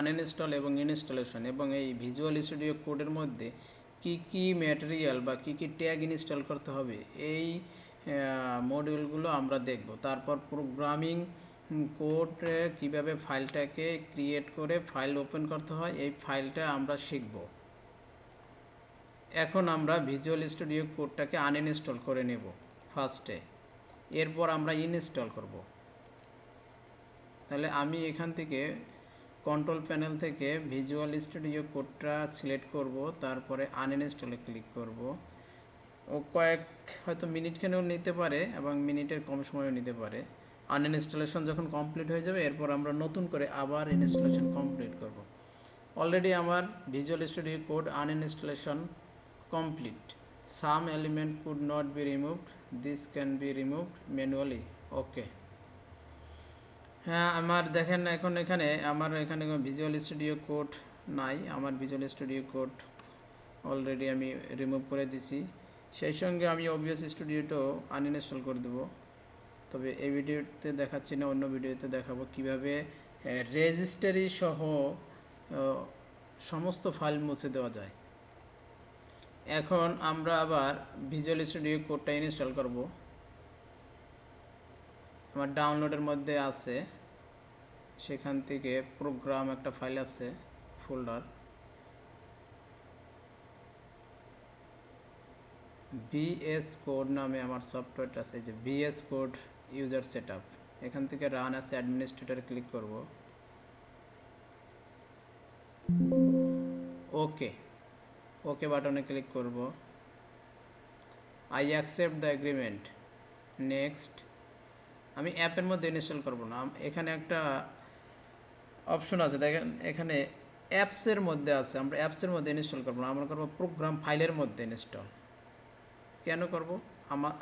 Uninstall এবং installation এবং এই ভিজুয়াল স্টুডিও কোডের মধ্যে কি কি ম্যাটেরিয়াল বা কি কি ট্যাগ ইনস্টল করতে হবে, এই মডিউলগুলো আমরা দেখব। তারপর প্রোগ্রামিং কোড কীভাবে ফাইলটাকে ক্রিয়েট করে ফাইল ওপেন করতে হয়, এই ফাইলটা আমরা শিখব। এখন আমরা ভিজুয়াল স্টুডিও কোডটাকে আনইনস্টল করে নেব ফার্স্টে এরপর আমরা ইনস্টল করব। তাহলে আমি এখান থেকে কন্ট্রোল প্যানেল থেকে ভিজুয়াল স্টুডিও কোডটা সিলেক্ট করব, তারপরে আনইনস্টলে ক্লিক করব। ও কয়েক হয়তো মিনিটখানেও নিতে পারে এবং মিনিটের কম সময়ও নিতে পারে। আনইনস্টলেশন যখন কমপ্লিট হয়ে যাবে, এরপর আমরা নতুন করে আবার ইনস্টলেশন কমপ্লিট করব। অলরেডি আমার visual studio code uninstallation complete some element could not be removed this can be removed manually okay হ্যাঁ আমার দেখেন এখন এখানে আমার এখানে ভিজুয়াল স্টুডিও কোড নাই। আমার ভিজুয়াল স্টুডিও কোড অলরেডি আমি রিমুভ করে দিছি। সেই সঙ্গে আমি অবভিয়াস স্টুডিওটাও আনইনস্টল করে দেবো। তবে এই ভিডিওতে দেখাচ্ছি না, অন্য ভিডিওতে দেখাবো কীভাবে রেজিস্টারি সহ সমস্ত ফাইল মুছে দেওয়া যায়। এখন আমরা আবার ভিজুয়াল স্টুডিও কোডটা ইনস্টল করব। আমার ডাউনলোডের মধ্যে আছে। সেখান থেকে প্রোগ্রাম একটা ফাইল আছে ফোল্ডার ভিএস কোড নামে আমার সফটওয়্যারটা আছে যে ভিএস কোড ইউজার সেট এখান থেকে রান আছে অ্যাডমিনিস্ট্রেটর ক্লিক করব। ওকে ওকে বাটনে ক্লিক করব। I accept the agreement next আমি অ্যাপের মধ্যে ইনস্টল করব না। এখানে একটা অপশন আছে। দেখেন, এখানে অ্যাপসের মধ্যে আছে। আমরা অ্যাপসের মধ্যে ইনস্টল করব না। আমরা করব প্রোগ্রাম ফাইলের মধ্যে ইনস্টল কেন করব?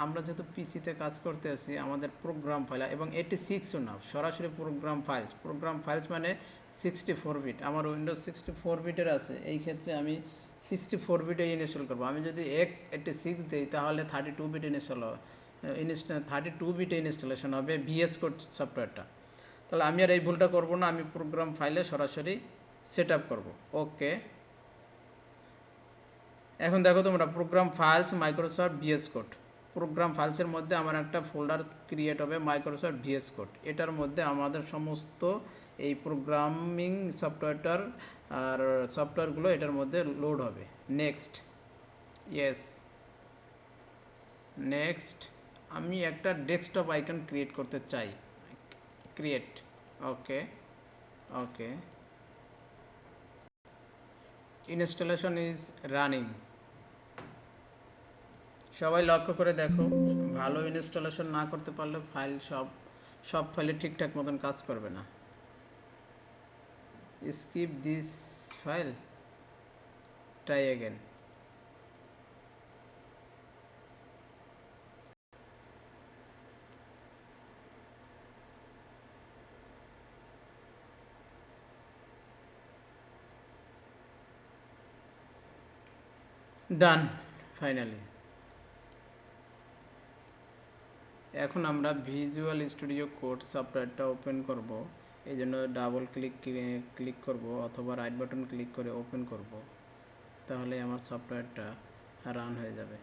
আমরা যেহেতু পিসিতে কাজ করতে আছি, আমাদের প্রোগ্রাম ফাইল এবং এটি সিক্সও না। সরাসরি প্রোগ্রাম ফাইলস প্রোগ্রাম ফাইলস মানে সিক্সটি ফোর বিট আমার উইন্ডোজ সিক্সটি ফোর বিটের আছে। এই ক্ষেত্রে আমি সিক্সটি ফোর বিটে ইনস্টল করব। আমি যদি এক্স এইটি সিক্স দিই, তাহলে thirty two bit install install thirty two বিটে ইনস্টলেশন হবে ভিএস কোড সফটওয়্যারটা তাহলে আমি আর এই ভুলটা করব না, আমি প্রোগ্রাম ফাইলে সরাসরি সেট আপ করব। ওকে এখন দেখো তোমরা program files Microsoft VS code program ফাইলসের মধ্যে আমার একটা ফোল্ডার ক্রিয়েট হবে মাইক্রোসফট ভিএস কোড এটার মধ্যে আমাদের সমস্ত এই প্রোগ্রামিং সফটওয়্যারটার আর সফটওয়্যারগুলো এটার মধ্যে লোড হবে। নেক্সট ইয়েস নেক্সট আমি একটা ডেস্কটপ আইকন ক্রিয়েট করতে চাই। Create okay okay installation is running সবাই লক্ষ্য করে দেখো, ভালো ইনস্টলেশন না করতে পারলে ফাইল সব সব ফাইলে ঠিকঠাক মতন কাজ করবে না। Skip this file try again done finally এখন আমরা ভিজুয়াল স্টুডিও কোড সফটওয়্যারটা ওপেন করব। এই জন্য ডাবল ক্লিক ক্লিক করব অথবা রাইট বাটন ক্লিক করে ওপেন করব। তাহলে আমার সফটওয়্যারটা রান হয়ে যাবে।